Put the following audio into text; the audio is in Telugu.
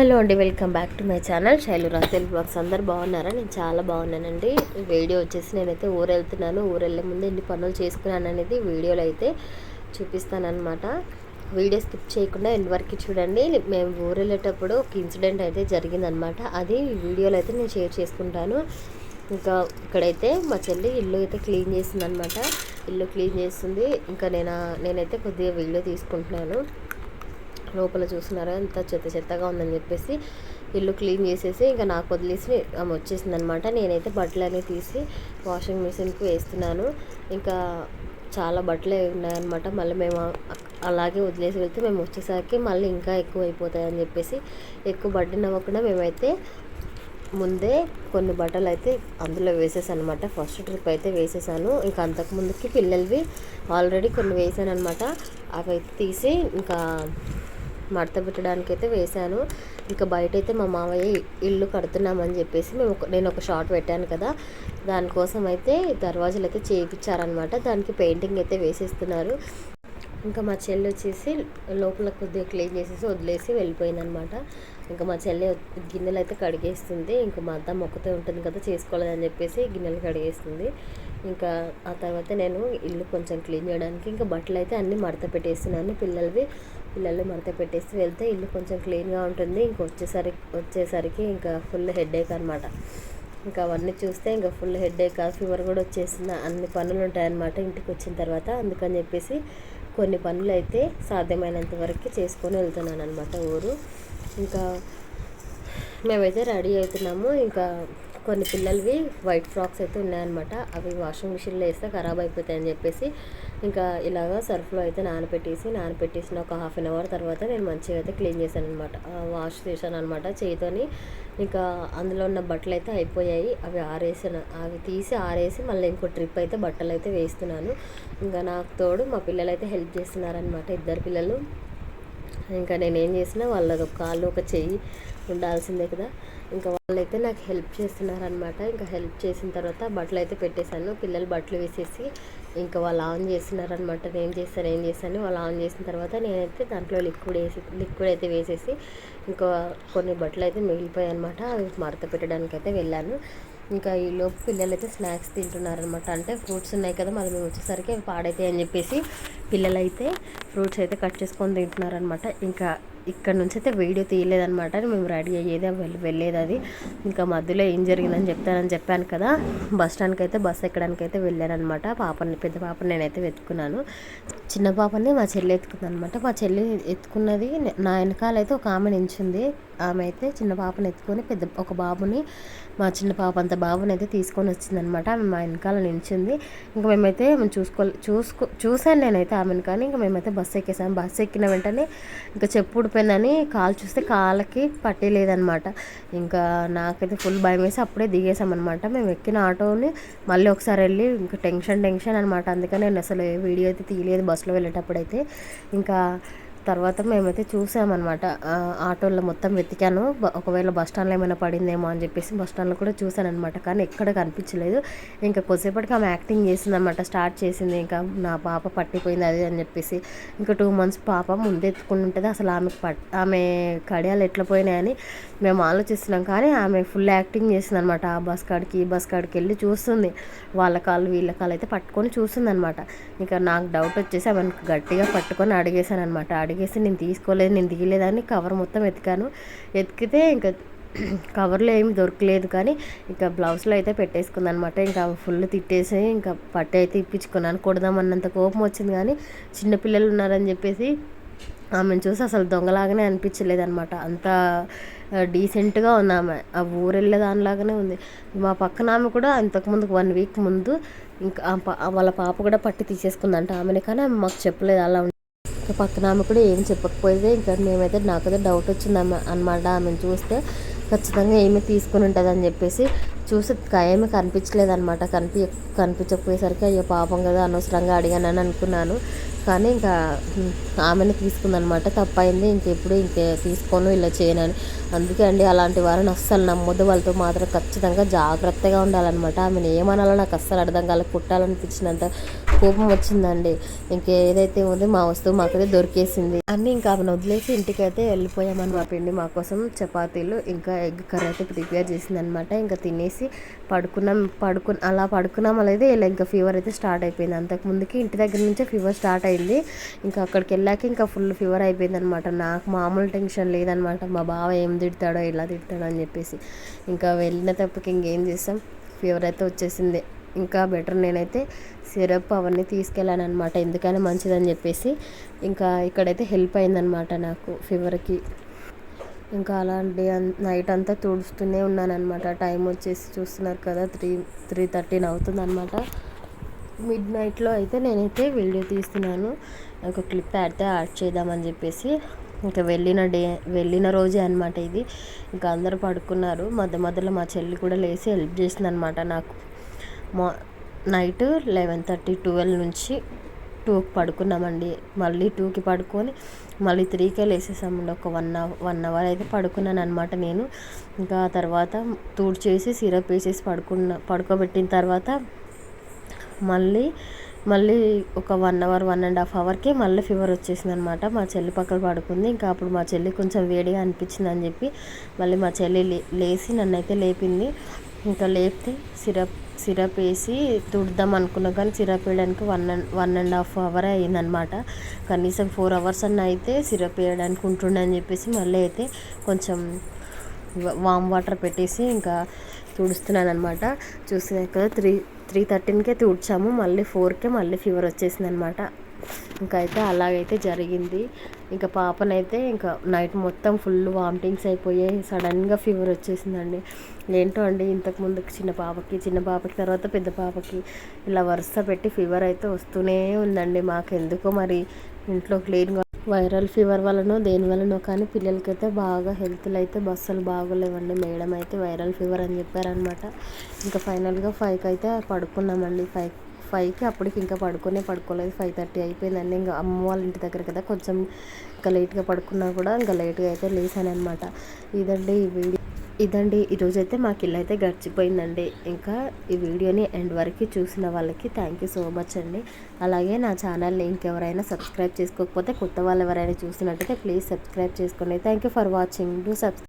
హలో అండి welcome back to my channel. Sailu రాసేల్ blogs అందరు బాగున్నారా? నేను చాలా బాగున్నానండి. వీడియో వచ్చేసి నేనైతే ఊరు వెళ్తున్నాను ఊరు వెళ్ళే ముందు ఎన్ని పనులు చేసుకున్నాను అనేది వీడియోలో అయితే చూపిస్తానమాట వీడియో స్కిప్ చేయకుండా ఎండ్ వరకు చూడండి. మేము ఊరు వెళ్ళేటప్పుడు ఒక ఇన్సిడెంట్ అయితే జరిగిందనమాట అది వీడియోలో అయితే నేను షేర్ చేసుకుంటాను. ఇంకా ఇక్కడైతే మా చెల్లి ఇల్లు అయితే క్లీన్ చేసిందనమాట ఇల్లు క్లీన్ చేస్తుంది. ఇంకా నేను నేనైతే కొద్దిగా వీడియో తీసుకుంటున్నాను. లోపల చూస్తున్నారా. ఎంత చెత్త చెత్తగా ఉందని చెప్పేసి ఇల్లు క్లీన్ చేసేసి ఇంకా నాకు వదిలేసి ఆమె వచ్చేసింది అనమాట నేనైతే బట్టలు అనేవి తీసి వాషింగ్ మిషన్కి వేస్తున్నాను. ఇంకా చాలా బట్టలే ఉన్నాయన్నమాట. మళ్ళీ మేము అలాగే వదిలేసి వెళ్తే మేము వచ్చేసరికి మళ్ళీ ఇంకా ఎక్కువ అయిపోతాయని చెప్పేసి ఎక్కువ బట్టలు నవ్వకుండా మేమైతే ముందే కొన్ని బట్టలు అయితే అందులో వేసేసాను అనమాట ఫస్ట్ ట్రిప్ అయితే వేసేసాను. ఇంకా అంతకుముందుకి పిల్లలవి ఆల్రెడీ కొన్ని వేసాను అనమాట అవి అయితే తీసి ఇంకా మడత పెట్టడానికి అయితే వేశాను. ఇంకా బయట అయితే మా మామయ్య ఇల్లు కడుతున్నామని చెప్పేసి మేము ఒక నేను ఒక షార్ట్ పెట్టాను కదా. దానికోసం అయితే దర్వాజాలు అయితే చేయించారనమాట దానికి పెయింటింగ్ అయితే వేసేస్తున్నారు. ఇంకా మా చెల్లి వచ్చేసి లోపల కొద్దిగా క్లీన్ చేసేసి వదిలేసి వెళ్ళిపోయిందనమాట ఇంకా మా చెల్లి గిన్నెలు అయితే కడిగేస్తుంది. ఇంకా మా అత్త మొక్కతో ఉంటుంది కదా చేసుకోలేదని చెప్పేసి గిన్నెలు కడిగేస్తుంది. ఇంకా ఆ తర్వాత నేను ఇల్లు కొంచెం క్లీన్ చేయడానికి ఇంకా బట్టలు అయితే అన్నీ మడత పెట్టేస్తున్నాను. పిల్లలవి పిల్లలు మడత పెట్టేసి వెళ్తే ఇల్లు కొంచెం క్లీన్గా ఉంటుంది. ఇంకా వచ్చేసరికి వచ్చేసరికి ఇంకా ఫుల్ హెడేక్ అనమాట ఇంకా అవన్నీ చూస్తే ఇంకా ఫుల్ హెడేక్ ఫీవర్ కూడా వచ్చేసింది. అన్ని పనులు ఉంటాయన్నమాట ఇంటికి వచ్చిన తర్వాత. అందుకని చెప్పేసి కొన్ని పనులు అయితే సాధ్యమైనంత వరకు చేసుకొని వెళ్తున్నాను అనమాట ఊరు. ఇంకా మేమైతే రెడీ అవుతున్నాము. ఇంకా కొన్ని పిల్లలవి వైట్ ఫ్రాక్స్ అయితే ఉన్నాయన్నమాట. అవి వాషింగ్ మిషన్లో వేస్తే ఖరాబ్ అయిపోతాయని చెప్పేసి ఇంకా ఇలాగ సర్ఫ్లో అయితే నానపెట్టేసి నానపెట్టేసిన ఒక హాఫ్ అన్ అవర్ తర్వాత నేను మంచిగా అయితే క్లీన్ చేశాను అనమాట వాష్ చేశాను అనమాట చేయితోని ఇంకా అందులో ఉన్న బట్టలు అయితే అయిపోయాయి. అవి ఆరేసాను అవి తీసి ఆరేసి మళ్ళీ ఇంకో ట్రిప్ అయితే బట్టలు అయితే వేస్తున్నాను. ఇంకా నాకు తోడు మా పిల్లలు అయితే హెల్ప్ చేస్తున్నారనమాట ఇద్దరు పిల్లలు. ఇంకా నేను ఏం చేసినా వాళ్ళది ఒక కాళ్ళు ఒక చెయ్యి ఉండాల్సిందే కదా. ఇంకా వాళ్ళైతే నాకు హెల్ప్ చేస్తున్నారనమాట ఇంకా హెల్ప్ చేసిన తర్వాత బట్టలు అయితే పెట్టేశాను. పిల్లలు బట్టలు వేసేసి ఇంకా వాళ్ళు ఆన్ చేస్తున్నారనమాట నేను చేస్తాను ఏం చేస్తాను వాళ్ళు ఆన్ చేసిన తర్వాత నేనైతే దాంట్లో లిక్విడ్ వేసి లిక్విడ్ అయితే వేసేసి ఇంకా కొన్ని బట్టలు అయితే మిగిలిపోయాయి అనమాట అవి మడత పెట్టడానికి అయితే వెళ్ళాను. ఇంకా ఈ లోపు పిల్లలు అయితే స్నాక్స్ తింటున్నారనమాట అంటే ఫ్రూట్స్ ఉన్నాయి కదా మళ్ళీ మేము వచ్చేసరికి అవి పాడైతాయి అని చెప్పేసి పిల్లలైతే ఫ్రూట్స్ అయితే కట్ చేసుకొని తింటున్నారనమాట ఇంకా ఇక్కడ నుంచి అయితే వీడియో తీయలేదనమాట మేము రెడీ అయ్యేది వెళ్ళేది అది. ఇంకా మధ్యలో ఏం జరిగిందని చెప్తానని చెప్పాను కదా. బస్ స్టాండ్కి అయితే బస్ ఎక్కడానికి అయితే వెళ్ళానమాట పాపని పెద్ద పాపని నేనైతే వెతుకున్నాను చిన్న పాపని మా చెల్లి ఎత్తుకుందనమాట మా చెల్లి ఎత్తుకున్నది నా వెనకాలైతే ఒక ఆమె నించుంది. ఆమె అయితే చిన్న పాపని ఎత్తుకొని పెద్ద ఒక బాబుని మా చిన్న పాప అంత బాబుని అయితే తీసుకొని వచ్చిందనమాట ఆమె మా వెనకాల నించింది. ఇంకా మేమైతే చూసుకో చూసుకో చూశాను నేనైతే ఆమెను కానీ ఇంకా మేమైతే బస్సు ఎక్కేసాము బస్సు ఎక్కిన వెంటనే ఇంకా చెప్పు ఊడిపోయిందని కాలు చూస్తే కాళ్ళకి పట్టేలేదనమాట ఇంకా నాకైతే ఫుల్ భయం వేసి అప్పుడే దిగేసామన్నమాట మేము ఎక్కిన ఆటోని మళ్ళీ ఒకసారి వెళ్ళి ఇంకా టెన్షన్ టెన్షన్ అనమాట. అందుకని నేను అసలు వీడియో అయితే తీయలేదు బస్సులో వెళ్ళేటప్పుడు అయితే ఇంకా తర్వాత మేమైతే చూసామన్నమాట. ఆటోలో మొత్తం వెతికాను. ఒకవేళ బస్ స్టాండ్లో ఏమైనా పడిందేమో అని చెప్పేసి బస్ స్టాండ్లో కూడా చూశాను అనమాట కానీ ఎక్కడ కనిపించలేదు. ఇంకా కొద్దిసేపటికి ఆమె యాక్టింగ్ చేసిందనమాట స్టార్ట్ చేసింది. ఇంకా నా పాప పట్టిపోయింది అది అని చెప్పేసి. ఇంకా టూ మంత్స్ పాప ముందే ఎత్తుకుని ఉంటుంది. అసలు ఆమె పట్ ఆమె కడియాలు ఎట్లా పోయినాయని మేము ఆలోచిస్తున్నాం. కానీ ఆమె ఫుల్ యాక్టింగ్ చేసిందనమాట ఆ బస్ కాడికి ఈ బస్ కాడికి వెళ్ళి చూస్తుంది. వాళ్ళ కాళ్ళు వీళ్ళ కాళ్ళు అయితే పట్టుకొని చూస్తుంది అనమాట ఇంకా నాకు డౌట్ వచ్చేసి ఆమెను గట్టిగా పట్టుకొని అడిగేశాను అనమాట అడిగేసి నేను తీసుకోలేదు నేను దిగలేదని కవర్ మొత్తం ఎతికాను. ఎతికితే ఇంకా కవర్లో ఏమి దొరకలేదు కానీ ఇంకా బ్లౌజ్లో అయితే పెట్టేసుకున్నాను అనమాట ఇంకా ఫుల్ తిట్టేసి ఇంకా పట్టు అయితే ఇప్పించుకున్నాను. కొడదామన్నంత కోపం వచ్చింది కానీ చిన్నపిల్లలు ఉన్నారని చెప్పేసి ఆమెను చూసి అసలు దొంగలాగానే అనిపించలేదు అనమాట అంత డీసెంట్గా ఉంది ఆమె. ఆ ఊరు వెళ్ళే దానిలాగానే ఉంది. మా పక్కన ఆమె కూడా ఇంతకుముందు వన్ వీక్ ముందు ఇంకా వాళ్ళ పాప కూడా పట్టి తీసేసుకుందంట ఆమెని కానీ ఆమె మాకు చెప్పలేదు అలా పక్కన ఆమె కూడా ఏం చెప్పకపోతే ఇంకా మేమైతే నాకైతే డౌట్ వచ్చింది ఆమె అనమాట ఆమెను చూస్తే ఖచ్చితంగా ఏమి తీసుకుని ఉంటుంది అని చెప్పేసి చూసి ఏమీ కనిపించలేదు అనమాట కనిపి కనిపించకపోయేసరికి అయ్యో పాపం కదా అనవసరంగా అడిగానని అనుకున్నాను. కానీ ఇంకా ఆమెను తీసుకుందనమాట. తప్పైంది. ఇంకెప్పుడు ఇంకే తీసుకోను ఇలా చేయనని. అందుకే అండి అలాంటి వారిని అస్సలు నమ్మొద్దు. వాళ్ళతో మాత్రం ఖచ్చితంగా జాగ్రత్తగా ఉండాలన్నమాట. ఆమెను ఏమనాలో నాకు అస్సలు అర్థం కాలే. కుట్టాలనిపించినంత కోపం వచ్చిందండి. ఇంకేదైతే ఉందో మా వస్తువు మాకైతే దొరికేసింది. అన్నీ ఇంకా ఆమెను వదిలేసి ఇంటికైతే వెళ్ళిపోయామని మా పిండి మా కోసం చపాతీలు ఇంకా ఎగ్ కర్రీ అయితే ప్రిపేర్ చేసిందనమాట ఇంకా తినేసి పడుకున్నాం పడుకు అలా పడుకున్నాం. అనేది ఇలా ఇంకా ఫీవర్ అయితే స్టార్ట్ అయిపోయింది. అంతకుముందుకి ఇంటి దగ్గర నుంచే ఫీవర్ స్టార్ట్ అయింది. ఇంకా అక్కడికి వెళ్ళాక ఇంకా ఫుల్ ఫీవర్ అయిపోయింది అనమాట నాకు మామూలు టెన్షన్ లేదనమాట. మా బావ ఏం తిడతాడో ఇలా తిడతాడో అని చెప్పేసి. ఇంకా వెళ్ళిన తప్పకి ఇంకేం చేస్తాం? ఫీవర్ అయితే వచ్చేసింది. ఇంకా బెటర్ నేనైతే సిరప్ అవన్నీ తీసుకెళ్ళాను అనమాట ఎందుకైనా మంచిదని చెప్పేసి. ఇంకా ఇక్కడైతే హెల్ప్ అయిందనమాట నాకు ఫీవర్కి ఇంకా అలాంటి నైట్ అంతా తుడుస్తూనే ఉన్నాను అనమాట టైం వచ్చేసి చూస్తున్నారు కదా త్రీ త్రీ థర్టీన్ అవుతుంది అనమాట మిడ్ నైట్లో అయితే నేనైతే వీడియో తీస్తున్నాను. ఒక క్లిప్ అయితే యాడ్ చేద్దామని చెప్పేసి. ఇంకా వెళ్ళిన డే వెళ్ళిన రోజే అనమాట ఇది. ఇంకా అందరూ పడుకున్నారు. మధ్య మధ్యలో మా చెల్లి కూడా లేచి హెల్ప్ చేసింది అనమాట నాకు. మా నైట్ లెవెన్ థర్టీ ట్వెల్వ్ నుంచి టూకి పడుకున్నామండి. మళ్ళీ టూకి పడుకొని మళ్ళీ త్రీకే లేసేసామండి. ఒక వన్ అవర్ వన్ అవర్ అయితే పడుకున్నాను అనమాట నేను. ఇంకా తర్వాత చేసి సిరప్ వేసేసి పడుకున్న పడుకోబెట్టిన తర్వాత మళ్ళీ మళ్ళీ ఒక one hour one and half అవర్కే మళ్ళీ ఫీవర్ వచ్చేసింది అనమాట మా చెల్లి పక్కన పడుకుంది. ఇంకా అప్పుడు మా చెల్లి కొంచెం వేడిగా అనిపించింది అని చెప్పి మళ్ళీ మా చెల్లి లేచి నన్ను అయితే లేపింది. ఇంకా లేపితే సిరప్ సిరప్ వేసి తుడదాం అనుకున్నా కానీ సిరప్ వేయడానికి one and one and half hour అయ్యిందనమాట. కనీసం ఫోర్ అవర్స్ అన్న అయితే సిరప్ వేయడానికి ఉంటుండే అని చెప్పేసి మళ్ళీ అయితే కొంచెం వామ్ వాటర్ పెట్టేసి ఇంకా తుడుస్తున్నాను అనమాట చూసినాక త్రీ త్రీ థర్టీన్కే తూడ్చాము. మళ్ళీ ఫోర్కే మళ్ళీ ఫీవర్ వచ్చేసింది అనమాట ఇంకైతే అయితే అలాగైతే జరిగింది. ఇంకా పాపనైతే ఇంకా నైట్ మొత్తం ఫుల్ వామిటింగ్స్ అయిపోయాయి. సడన్గా ఫీవర్ వచ్చేసిందండి. ఏంటో అండి ఇంతకుముందు చిన్న పాపకి చిన్న పాపకి తర్వాత పెద్ద పాపకి ఇలా వరుస పెట్టి ఫీవర్ అయితే వస్తూనే ఉందండి. మాకు ఎందుకో మరి ఇంట్లో క్లీన్గా వైరల్ ఫీవర్ వలనో దేని వలనో కానీ పిల్లలకైతే బాగా హెల్త్లు అయితే బస్సులు బాగోలేవండి. మేడం అయితే వైరల్ ఫీవర్ అని చెప్పారనమాట ఇంకా ఫైనల్గా ఫైవ్కి అయితే పడుకున్నామండి. ఫైవ్ ఫైవ్కి అప్పటికి ఇంకా పడుకునే పడుకోలేదు. ఫైవ్ థర్టీ అయిపోయిందండి. ఇంకా అమ్మ వాళ్ళ ఇంటి దగ్గర కదా కొంచెం ఇంకా లేట్గా పడుకున్నా కూడా ఇంకా లేట్గా అయితే లేసాను అనమాట ఇదండి ఈ వీడియో. ఇదండి ఈరోజైతే మాకు ఇల్లు అయితే గడిచిపోయిందండి. ఇంకా ఈ వీడియోని ఎండ్ వరకు చూసిన వాళ్ళకి థ్యాంక్ యూ సో మచ్ అండి. అలాగే నా ఛానల్ని ఇంకెవరైనా సబ్స్క్రైబ్ చేసుకోకపోతే కొత్త వాళ్ళు ఎవరైనా చూసినట్టయితే ప్లీజ్ సబ్స్క్రైబ్ చేసుకోండి thank you for watching do subscribe